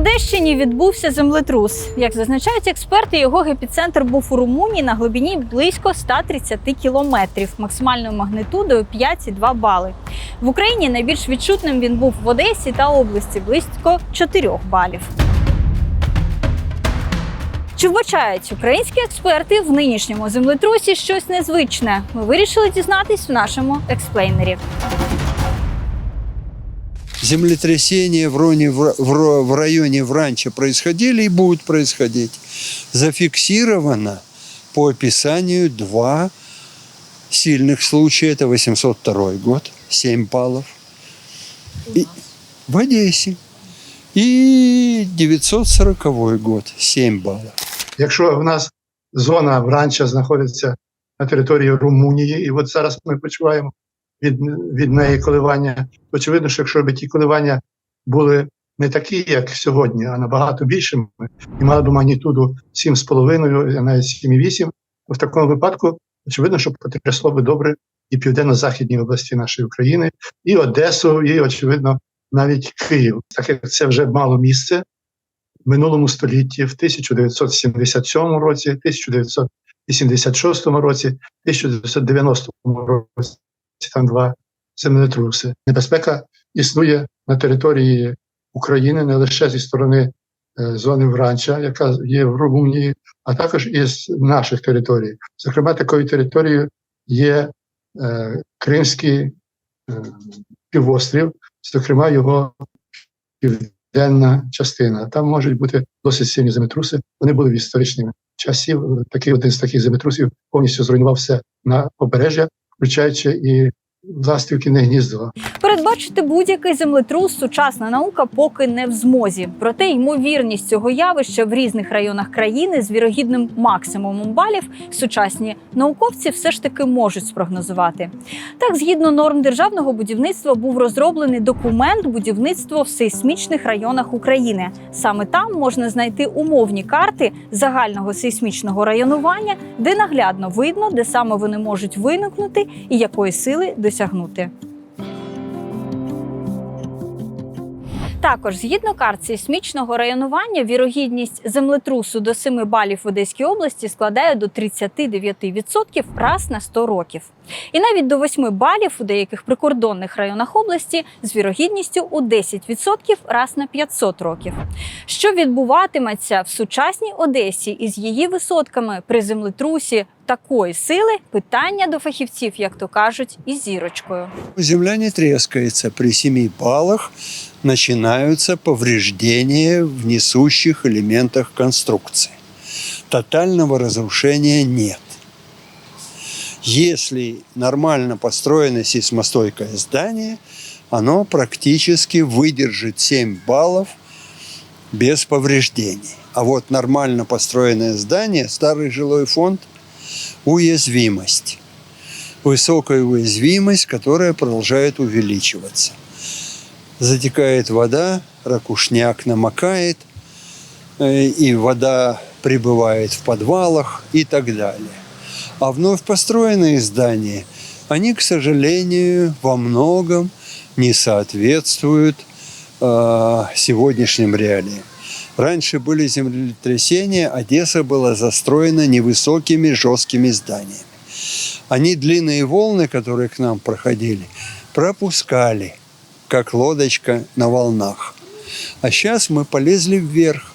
Одещині відбувся землетрус. Як зазначають експерти, його епіцентр був у Румунії на глибині близько 130 кілометрів, максимальною магнитудою 5,2 бали. В Україні найбільш відчутним він був в Одесі та області близько 4 балів. Чи вбачають українські експерти в нинішньому землетрусі щось незвичне? Ми вирішили дізнатись в нашому експлейнері. Землетрясения в, Роне, в, Ро- в районе Вранча происходили и будут происходить. Зафиксировано по описанию два сильных случая. Это 802 год, 7 баллов. И, в Одессе. И 940 год, 7 баллов. Якщо в нас зона вранча знаходиться на території Румунії, і от зараз ми почуваємо від, від неї коливання, очевидно, що якщо б ті коливання були не такі, як сьогодні, а набагато більшими, і мали б магнітуду 7,5, а навіть 7,8, то в такому випадку, очевидно, що потрясло би добре і південно-західні області нашої України, і Одесу, і, очевидно, навіть Київ. Так як це вже мало місце в минулому столітті, в 1977 році, 1986 році, 1990 році. Там два землетруси. Небезпека існує на території України не лише зі сторони е, зони Вранча, яка є в Румунії, а також із наших територій. Зокрема, такою територією є е, Кримський е, півострів, зокрема його південна частина. Там можуть бути досить сильні землетруси. Вони були в історичних часів. Такий один з таких землетрусів повністю зруйнував все на побережжя, включаючи і Ластівкине гніздо. Передбачити будь-який землетрус сучасна наука поки не в змозі. Проте ймовірність цього явища в різних районах країни з вірогідним максимумом балів сучасні науковці все ж таки можуть спрогнозувати. Так, згідно норм державного будівництва, був розроблений документ будівництво в сейсмічних районах України. Саме там можна знайти умовні карти загального сейсмічного районування, де наглядно видно, де саме вони можуть виникнути і якої сили досягнути. Також, згідно карт сейсмічного районування, вірогідність землетрусу до 7 балів в Одеській області складає до 39% раз на 100 років. І навіть до 8 балів у деяких прикордонних районах області з вірогідністю у 10% раз на 500 років. Що відбуватиметься в сучасній Одесі із її висотками при землетрусі такої сили? Питання до фахівців, як то кажуть, із зірочкою. Земля не трескается. При 7 баллах начинаются повреждения в несущих элементах конструкции. Тотального разрушения нет. Если нормально построено сейсмостойкое здание, оно практически выдержит 7 баллов без повреждений. А вот нормально построенное здание, старый жилой фонд, уязвимость. Высокая уязвимость, которая продолжает увеличиваться. Затекает вода, ракушняк намокает, э, и вода пребывает в подвалах и так далее. А вновь построенные здания, они, к сожалению, во многом не соответствуют э, сегодняшним реалиям. Раньше были землетрясения, Одесса была застроена невысокими жесткими зданиями. Они длинные волны, которые к нам проходили, пропускали, как лодочка на волнах. А сейчас мы полезли вверх.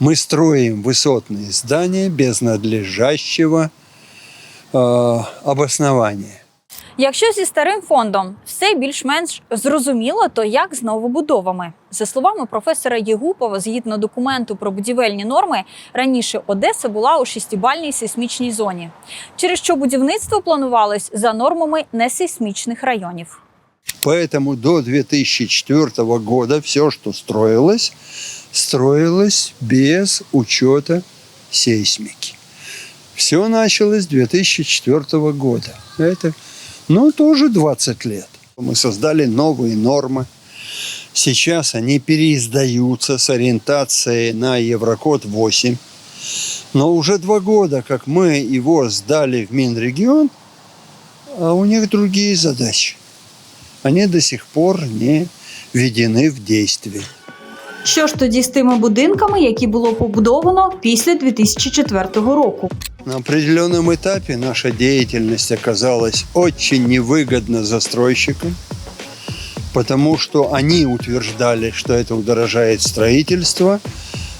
Мы строим высотные здания без надлежащего э, обоснования. Якщо зі старим фондом все більш-менш зрозуміло, то як з новобудовами? За словами професора Єгупова, згідно документу про будівельні норми, раніше Одеса була у шестибальній сейсмічній зоні, через що будівництво планувалось за нормами несейсмічних районів. Поэтому до 2004 года все, что строилось, строилось без учета сейсмики. Все началось с 2004 года. Это, ну, тоже 20 лет. Мы создали новые нормы. Сейчас они переиздаются с ориентацией на Еврокод 8. Но уже два года, как мы его сдали в Минрегион, а у них другие задачи. Они до сих пор не введены в действие. Що ж тоді з тими будинками, які було побудовано після 2004 року? На определенном этапе наша деятельность оказалась очень невыгодна застройщикам, потому что они утверждали, что это удорожает строительство,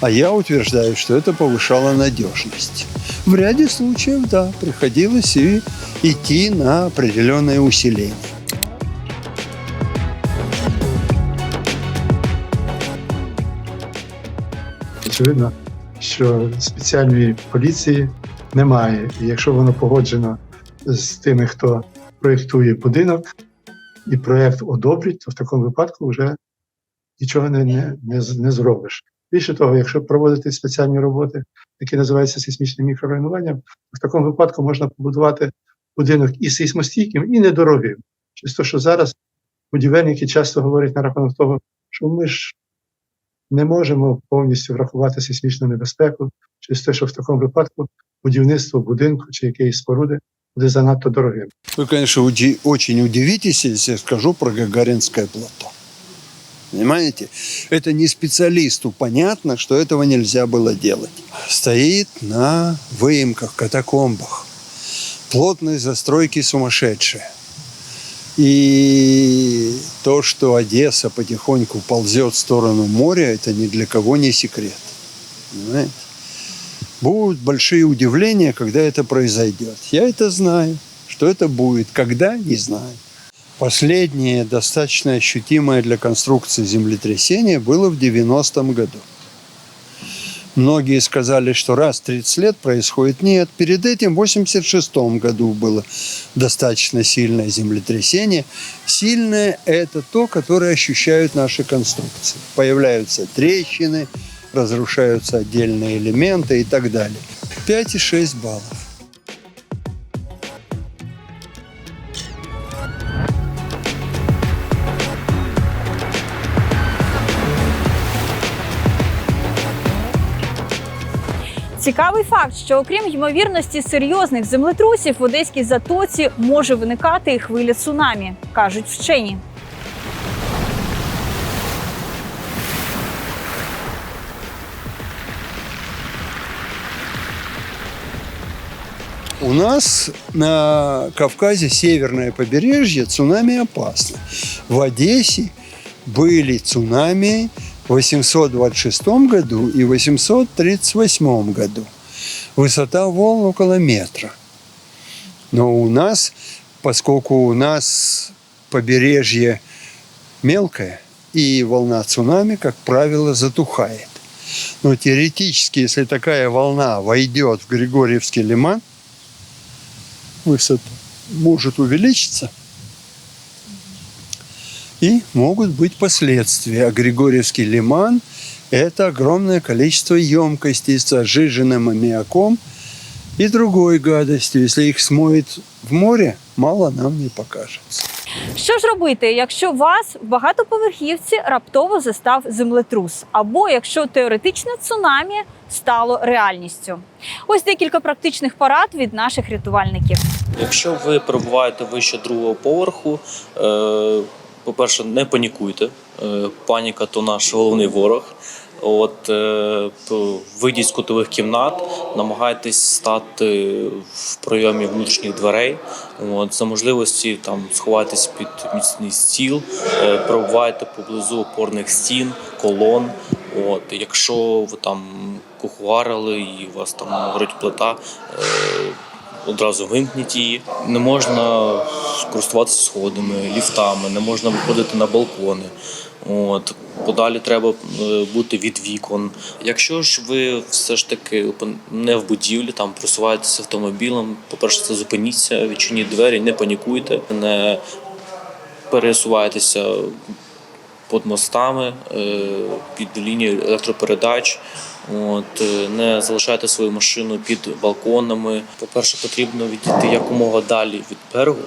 а я утверждаю, что это повышало надежность. В ряде случаев, да, приходилось и идти на определенное усиление. Очевидно, що спеціальної поліції немає. І якщо воно погоджено з тими, хто проєктує будинок, і проєкт одобрить, то в такому випадку вже нічого не, не, не, не зробиш. Більше того, якщо проводити спеціальні роботи, які називаються сейсмічним мікрорайонуванням, в такому випадку можна побудувати будинок і сейсмостійким, і недорогим. Через те, що зараз будівельники часто говорять на рахунок того, що ми ж не можемо повністю врахувати сейсмічну небезпеку через те, що в такому випадку будівництво будинку чи якоїсь споруди буде занадто дорогим. Вы, конечно, уди- очень удивитесь, если я скажу про Гагаринское плато. Понимаете? Это не специалисту понятно, что этого нельзя было делать. Стоит на выемках, катакомбах. Плотность застройки сумасшедшая. И то, что Одесса потихоньку ползет в сторону моря, это ни для кого не секрет. Понимаете? Будут большие удивления, когда это произойдет. Я это знаю. Что это будет, когда, не знаю. Последнее достаточно ощутимое для конструкции землетрясение было в 90-м году. Многие сказали, что раз в 30 лет происходит. Нет, перед этим в 86 году было достаточно сильное землетрясение. Сильное – это то, которое ощущают наши конструкции. Появляются трещины, разрушаются отдельные элементы и так далее. 5,6 баллов. Цікавий факт, що окрім ймовірності серйозних землетрусів в Одеській затоці може виникати і хвиля цунамі, кажуть вчені. У нас на Кавказе северное побережье цунами опасно. В Одессе были цунами 826 году и 838 году. Высота волн около метра. Но у нас, поскольку у нас побережье мелкое, и волна цунами, как правило, затухает. Но теоретически, если такая волна войдет в Григорьевский лиман, высота может увеличиться. И могут быть последствия. А Григорьевский лиман – это огромное количество емкостей с сжиженным аммиаком и другой гадостью. Если их смоет в море, мало нам не покажется. Що ж робити, якщо вас в багатоповерхівці раптово застав землетрус, або якщо теоретичне цунамі стало реальністю? Ось декілька практичних порад від наших рятувальників. Якщо ви перебуваєте вище другого поверху, е, по-перше, не панікуйте. Е, Паніка то наш головний ворог. От е, вийдіть з кутових кімнат, намагайтесь стати в прийомі внутрішніх дверей. От за можливості там сховайтесь під міцний стіл, е, перебувайте поблизу опорних стін, колон. От якщо ви там кухварили і у вас там горить плита. Одразу вимкніть її. Не можна користуватися сходами, ліфтами, не можна виходити на балкони. От подалі треба е, бути від вікон. Якщо ж ви все ж таки не в будівлі, там просуваєтеся автомобілем, по-перше, це зупиніться, відчиніть двері, не панікуйте, не пересувайтеся під мостами, е, під лінією електропередач. От, е, не залишайте свою машину під балконами. По-перше, потрібно відійти якомога далі від берегу.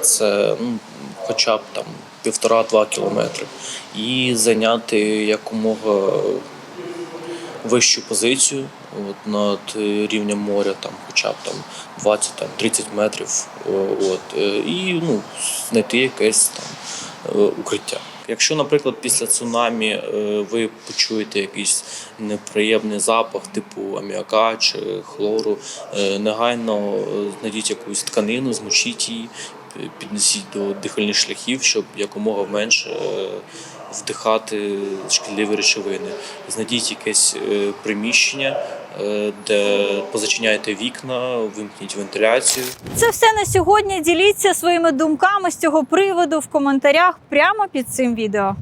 Це ну, хоча б там півтора-два кілометри. І зайняти якомога вищу позицію от, над рівнем моря, там, хоча б там 20 там, 30 метрів. От, е, і ну, знайти якесь там е, укриття. Якщо, наприклад, після цунамі е, ви почуєте якийсь неприємний запах, типу аміака чи хлору, е, негайно е, знайдіть якусь тканину, змочіть її, піднесіть до дихальних шляхів, щоб якомога менше вдихати шкідливі речовини. Знайдіть якесь е, приміщення, е, де позачиняйте вікна, вимкніть вентиляцію. Це все на сьогодні. Діліться своїми думками з цього приводу в коментарях прямо під цим відео.